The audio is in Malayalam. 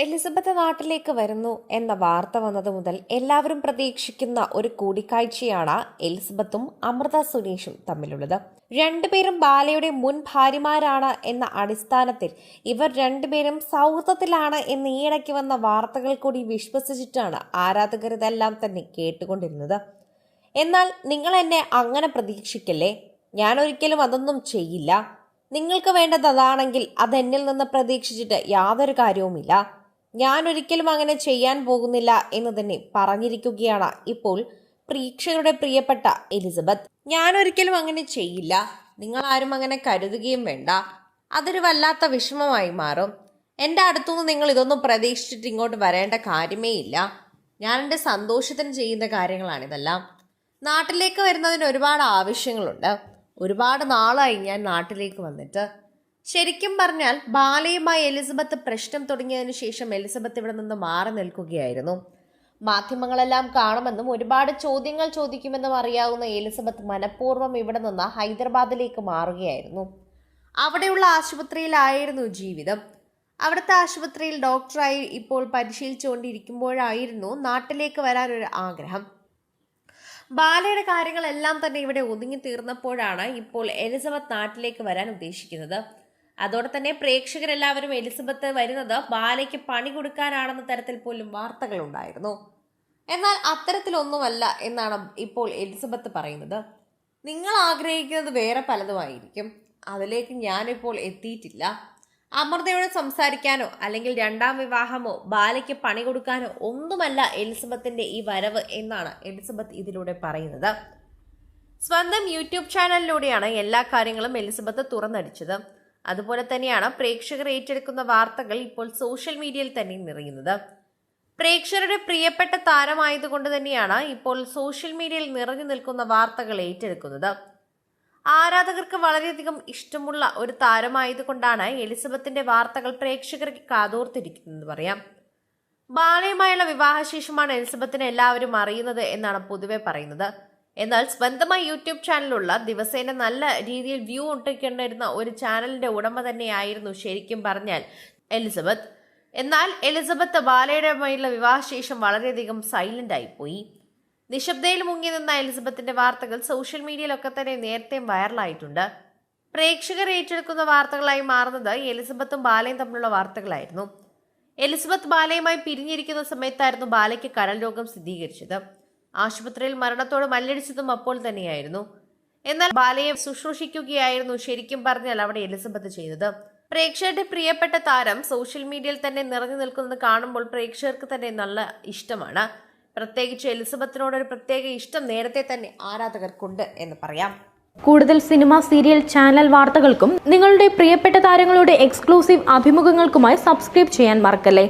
എലിസബത്ത് നാട്ടിലേക്ക് വരുന്നു എന്ന വാർത്ത വന്നത് മുതൽ എല്ലാവരും പ്രതീക്ഷിക്കുന്ന ഒരു കൂടിക്കാഴ്ചയാണ് എലിസബത്തും അമൃത സുനീഷും തമ്മിലുള്ളത്. രണ്ടുപേരും ബാലയുടെ മുൻ ഭാര്യമാരാണ് എന്ന അടിസ്ഥാനത്തിൽ ഇവർ രണ്ടുപേരും സൗഹൃദത്തിലാണ് എന്ന് ഈയിടയ്ക്ക് വന്ന വാർത്തകൾ കൂടി വിശ്വസിച്ചിട്ടാണ് ആരാധകർ ഇതെല്ലാം തന്നെ കേട്ടുകൊണ്ടിരുന്നത്. എന്നാൽ നിങ്ങൾ എന്നെ അങ്ങനെ പ്രതീക്ഷിക്കല്ലേ? ഞാൻ ഒരിക്കലും അതൊന്നും ചെയ്യില്ല. നിങ്ങൾക്ക് വേണ്ടത് അതാണെങ്കിൽ അതെന്നിൽ നിന്ന് പ്രതീക്ഷിച്ചിട്ട് യാതൊരു കാര്യവുമില്ല. ഞാൻ ഒരിക്കലും അങ്ങനെ ചെയ്യാൻ പോകുന്നില്ല എന്ന് തന്നെ പറഞ്ഞിരിക്കുകയാണ് ഇപ്പോൾ പ്രീക്ഷകരുടെ പ്രിയപ്പെട്ട എലിസബത്ത്. ഞാൻ ഒരിക്കലും അങ്ങനെ ചെയ്യില്ല. നിങ്ങൾ ആരും അങ്ങനെ കരുതുകയും വേണ്ട. അതൊരു വല്ലാത്ത വിഷമമായി മാറും. എന്റെ അടുത്തുനിന്ന് നിങ്ങൾ ഇതൊന്നും പ്രതീക്ഷിച്ചിട്ട് ഇങ്ങോട്ട് വരേണ്ട കാര്യമേ ഇല്ല. ഞാൻ എന്റെ സന്തോഷത്തിന് ചെയ്യുന്ന കാര്യങ്ങളാണിതെല്ലാം നാട്ടിലേക്ക് വരുന്നതിന് ഒരുപാട് ആവശ്യങ്ങളുണ്ട്. ഒരുപാട് നാളായി ഞാൻ നാട്ടിലേക്ക് വന്നിട്ട്. ശരിക്കും പറഞ്ഞാൽ ബാലയുമായി എലിസബത്ത് പ്രശ്നം തുടങ്ങിയതിനു ശേഷം എലിസബത്ത് ഇവിടെ നിന്ന് മാറി നിൽക്കുകയായിരുന്നു. മാധ്യമങ്ങളെല്ലാം കാണുമെന്നും ഒരുപാട് ചോദ്യങ്ങൾ ചോദിക്കുമെന്നും അറിയാവുന്ന എലിസബത്ത് മനഃപൂർവം ഇവിടെ നിന്ന് ഹൈദരാബാദിലേക്ക് മാറുകയായിരുന്നു. അവിടെയുള്ള ആശുപത്രിയിലായിരുന്നു ജീവിതം. അവിടുത്തെ ആശുപത്രിയിൽ ഡോക്ടറായി ഇപ്പോൾ പരിശീലിച്ചുകൊണ്ടിരിക്കുമ്പോഴായിരുന്നു നാട്ടിലേക്ക് വരാനൊരു ആഗ്രഹം. ബാലയുടെ കാര്യങ്ങളെല്ലാം തന്നെ ഇവിടെ ഒതുങ്ങി തീർന്നപ്പോഴാണ് ഇപ്പോൾ എലിസബത്ത് നാട്ടിലേക്ക് വരാൻ ഉദ്ദേശിക്കുന്നത്. അതോടെ തന്നെ പ്രേക്ഷകരെല്ലാവരും എലിസബത്ത് വരുന്നത് ബാലയ്ക്ക് പണി കൊടുക്കാനാണെന്ന തരത്തിൽ പോലും വാർത്തകൾ ഉണ്ടായിരുന്നു എന്നാൽ അത്തരത്തിലൊന്നുമല്ല എന്നാണ് ഇപ്പോൾ എലിസബത്ത് പറയുന്നത്. നിങ്ങൾ ആഗ്രഹിക്കുന്നത് വേറെ പലതുമായിരിക്കും. അതിലേക്ക് ഞാനിപ്പോൾ എത്തിയിട്ടില്ല. അമൃതയോട് സംസാരിക്കാനോ അല്ലെങ്കിൽ രണ്ടാം വിവാഹമോ ബാലയ്ക്ക് പണി കൊടുക്കാനോ ഒന്നുമല്ല എലിസബത്തിന്റെ ഈ വരവ് എന്നാണ് എലിസബത്ത് ഇതിലൂടെ പറയുന്നത്. സ്വന്തം യൂട്യൂബ് ചാനലിലൂടെയാണ് എല്ലാ കാര്യങ്ങളും എലിസബത്ത് തുറന്നടിച്ചത്. അതുപോലെ തന്നെയാണ് പ്രേക്ഷകർ ഏറ്റെടുക്കുന്ന വാർത്തകൾ ഇപ്പോൾ സോഷ്യൽ മീഡിയയിൽ തന്നെ നിറയുന്നത്. പ്രേക്ഷകരുടെ പ്രിയപ്പെട്ട താരമായതുകൊണ്ട് തന്നെയാണ് ഇപ്പോൾ സോഷ്യൽ മീഡിയയിൽ നിറഞ്ഞു നിൽക്കുന്ന വാർത്തകൾ ഏറ്റെടുക്കുന്നത്. ആരാധകർക്ക് വളരെയധികം ഇഷ്ടമുള്ള ഒരു താരമായതുകൊണ്ടാണ് എലിസബത്തിന്റെ വാർത്തകൾ പ്രേക്ഷകർ കാതോർത്തിരിക്കുന്നത് പറയാം. ബാലയുമായുള്ള വിവാഹശേഷമാണ് എലിസബത്തിനെ എല്ലാവരും അറിയുന്നത് എന്നാണ് പൊതുവെ പറയുന്നത്. എന്നാൽ സ്വന്തമായി യൂട്യൂബ് ചാനലുള്ള ദിവസേന നല്ല രീതിയിൽ വ്യൂ ഒട്ടിക്കൊണ്ടിരുന്ന ഒരു ചാനലിന്റെ ഉടമ തന്നെയായിരുന്നു ശരിക്കും പറഞ്ഞാൽ എലിസബത്ത്. എന്നാൽ എലിസബത്ത് ബാലയുടെയുമായുള്ള വിവാഹശേഷം വളരെയധികം സൈലന്റ് ആയിപ്പോയി നിശബ്ദയിൽ മുങ്ങി നിന്ന എലിസബത്തിന്റെ വാർത്തകൾ സോഷ്യൽ മീഡിയയിലൊക്കെ തന്നെ നേരത്തെ വൈറലായിട്ടുണ്ട്. പ്രേക്ഷകർ ഏറ്റെടുക്കുന്ന വാർത്തകളായി മാറുന്നത് എലിസബത്തും ബാലയും തമ്മിലുള്ള വാർത്തകളായിരുന്നു. എലിസബത്ത് ബാലയുമായി പിരിഞ്ഞിരിക്കുന്ന സമയത്തായിരുന്നു ബാലയ്ക്ക് കരൾ രോഗം സ്ഥിരീകരിച്ചത്. ആശുപത്രിയിൽ മരണത്തോട് മല്ലടിച്ചതും അപ്പോൾ തന്നെയായിരുന്നു. എന്നാൽ ബാലയെ ശുശ്രൂഷിക്കുകയായിരുന്നു ശരിക്കും പറഞ്ഞാൽ അവിടെ എലിസബത്ത് ചെയ്തത്. പ്രേക്ഷകരുടെ പ്രിയപ്പെട്ട താരം സോഷ്യൽ മീഡിയയിൽ തന്നെ നിറഞ്ഞു നിൽക്കുന്നത് കാണുമ്പോൾ പ്രേക്ഷകർക്ക് തന്നെ നല്ല ഇഷ്ടമാണ്. പ്രത്യേകിച്ച് എലിസബത്തിനോടൊരു പ്രത്യേക ഇഷ്ടം നേരത്തെ തന്നെ ആരാധകർക്കുണ്ട് എന്ന് പറയാം. കൂടുതൽ സിനിമ സീരിയൽ ചാനൽ വാർത്തകൾക്കും നിങ്ങളുടെ പ്രിയപ്പെട്ട താരങ്ങളുടെ എക്സ്ക്ലൂസീവ് അഭിമുഖങ്ങൾക്കുമായി സബ്സ്ക്രൈബ് ചെയ്യാൻ മറക്കല്ലേ?